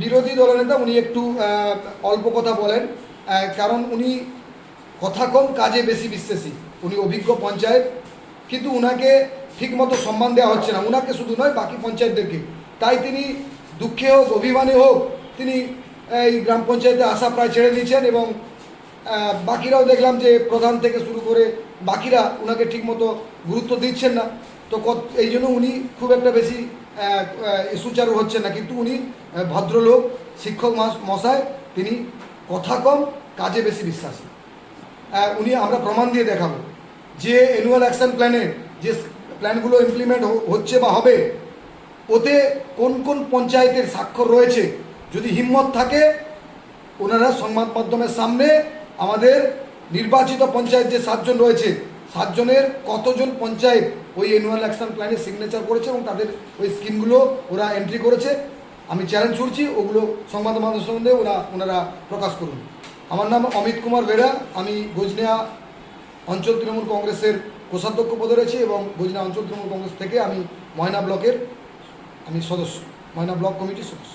বিরোধী দলনেতা উনি একটু অল্প কথা বলেন। কারণ উনি কথা কম, কাজে বেশি বিশ্বাসী। উনি অভিজ্ঞ পঞ্চায়েত, কিন্তু উনাকে ঠিকমতো সম্মান দেওয়া হচ্ছে না। উনাকে শুধু নয়, বাকি পঞ্চায়েতদেরকে। তাই তিনি দুঃখে হোক, অভিমানে হোক, তিনি এই গ্রাম পঞ্চায়েতে আসা প্রায় ছেড়ে দিয়েছেন এবং বাকিরাও দেখলাম যে প্রধান থেকে শুরু করে বাকিরা ওনাকে ঠিকমতো গুরুত্ব দিচ্ছেন না। তো এই জন্য উনি খুব একটা বেশি সুচারু হচ্ছেন না। কিন্তু উনি ভদ্রলোক, শিক্ষক মশায় তিনি কথা কম, কাজে বেশি বিশ্বাসী। উনি আমরা প্রমাণ দিয়ে দেখাবো যে অ্যানুয়াল অ্যাকশন প্ল্যানের যে প্ল্যানগুলো ইমপ্লিমেন্ট হচ্ছে বা হবে, ওতে কোন কোন পঞ্চায়েতের স্বাক্ষর রয়েছে, যদি হিম্মত থাকে, ওনারা সংবাদ মাধ্যমের সামনে আমাদের নির্বাচিত পঞ্চায়েত যে সাতজন রয়েছে। সাতজনের কতজন পঞ্চায়েত ওই অ্যানুয়াল অ্যাকশন প্ল্যানে সিগনেচার করেছে এবং তাদের ওই স্কিমগুলো ওরা এন্ট্রি করেছে। আমি চ্যালেঞ্জ ছুড়ছি ওগুলো সংবাদ মাধ্যমের সঙ্গে ওরা, ওনারা প্রকাশ করুন। আমার নাম অমিত কুমার বেরা আমি গোজনিয়া অঞ্চল তৃণমূল কংগ্রেসের কোষাধ্যক্ষ পদে রয়েছি এবং গোজনা অঞ্চল তৃণমূল কংগ্রেস থেকে আমি ময়না ব্লকের, আমি সদস্য, ময়না ব্লক কমিটির সদস্য।